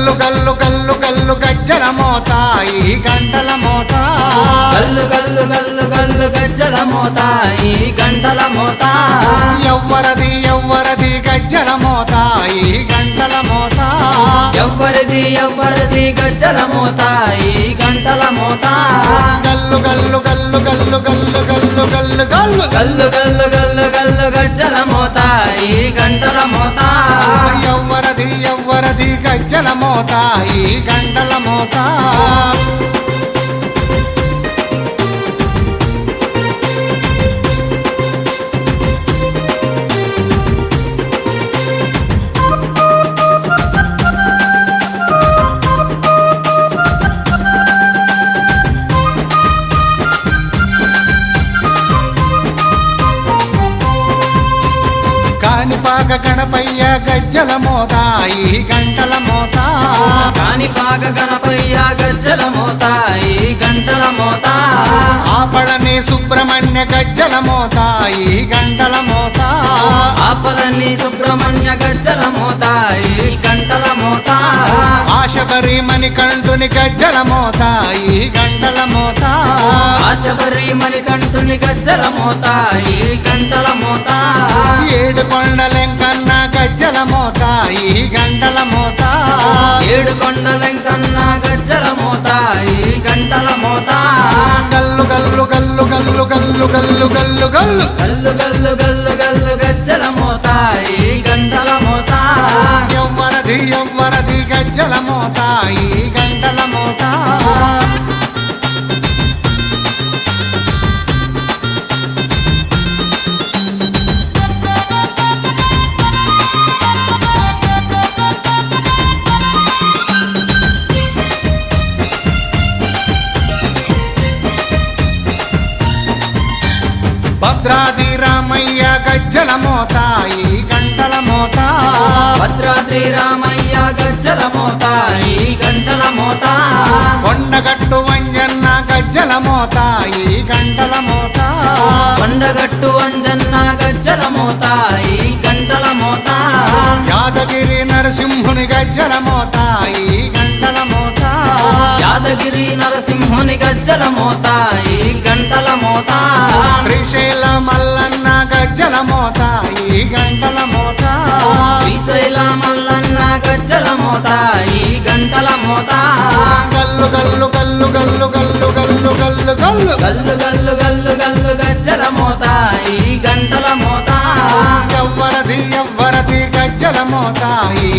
కల్లు కల్లు కల్లు కల్లు గజ్జల మోతాయి గంటల మోత కల్లు కల్లు కల్లు కల్లు గజ్జల మోతాయి గంటల మోత ఎవ్వరది ఎవ్వరది గజ్జల మోతాయి గంటల మోత ఎవ్వరిది ఎవ్వరిది గజ్జల మోతాయి గంటల మోత కల్లు కల్లు కల్లు కల్లు కల్లు కల్లు కల్లు కల్లు కల్లు కల్లు కల్లు కల్లు గజ్జల మోతాయి గంటల మోత గంటల మోత ఈ గంటల మోత. కాణిపాక గణపయ్య గజ్జల మోత ఈ గంటల మోత. కాణిపాక గణపయ్య గజ్జల మోత ఈ గంటల మోత. ఆపళని సుబ్రహ్మణ్య గజ్జల మోత ఈ గంటల మోత. ఆపలని సుబ్రహ్మణ్య గజ్జల మోత ఈ గంటల మోత. ఆశబరి మణికంఠుని గజ్జల మోత ఈ గంటల మోత. ఆశబరి మణికంఠుని గజ్జల మోత ఈ గంటల మోత. ఏడు కొండలెంకన్న గజ్జల మోత ఈ గంటల మోత ఏడు కొండలెంకన్న గజ్జల మోత ఈ గంటల మోత గల్లు గల్లు గల్లు గల్లు గల్లు గల్లు గల్లు గల్లు. గల్లు గల్లు గల్లు గల్లు గజ్జల మోత ఈ గంటల మోత ఎవ్వరది ఎవ్వరది గజ్జల మోత ఈ గంటల మోత భద్రాది రామయ్య గజ్జల మోత ఈ గంటల మోత. భద్రాద్రి రామయ్య గజ్జల మోత ఈ గంటల మోత. కొండగట్టు వంజన్న గజ్జల మోత ఈ గంటల మోత. కొండగట్టు అంజన్న గజ్జల మోత నరసింహుని గజ్జల మోత ఈ గంటల మోత. శ్రీశైల మల్లన్న గజ్జల మోత ఈ గంటల మోత. శ్రీశైల మల్లన్న గజ్జల మోత ఈ గంటల మోత. గల్లు గల్లు గల్లు గల్లు గల్లు గల్లు గల్లు గల్లు. గల్లు గల్లు గల్లు గల్లు గజ్జల మోత ఈ గంటల మోత. ఎవ్వరది ఎవ్వరది గజ్జల మోత ఈ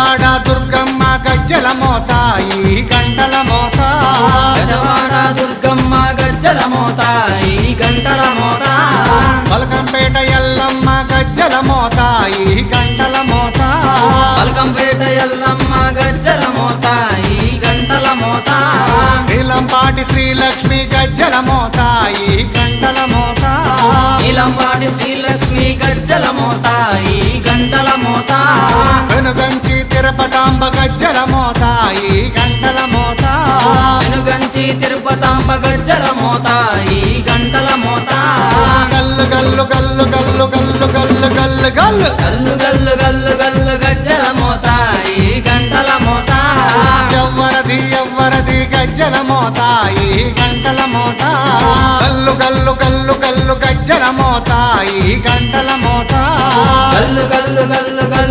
గజవాడ దుర్గమ్మ గజ్జల మోత ఈ గంటల మోత. గజవాడ దుర్గమ్మ గజ్జల మోత ఈ గంటల మోత. పలకంపేట ఎల్లమ్మ గజ్జల మోత ఈ గంటల మోత. పల్కంపేట ఎల్లమ్మ గజ్జల మోత ఈ గంటల మోత. నీలంపాటి శ్రీలక్ష్మి గజ్జల మోత ఈ గంటల మోత. నీలంపాటి శ్రీలక్ష్మి గజ్జల మోత ఈ గంటల మోత వెనుగంచి తిరుపతాంబ గజ్జల మోత ఈ గంటల మోత వెనుగంచి తిరుపతాంబ గజ్జల మోత ఈ గంటల మోత గల్లు గల్లు గల్లు గల్లు గల్లు గల్లు గల్లు గల్లు గల్లు గల్లు గల్లు గల్లు గజ్జల మోత ఈ గంటల మోత ఎవ్వరది ఎవ్వరది గజ్జల మోత ఈ గంటల మోత గల్లు గల్లు గల్లు గల్లు గజ్జల మోత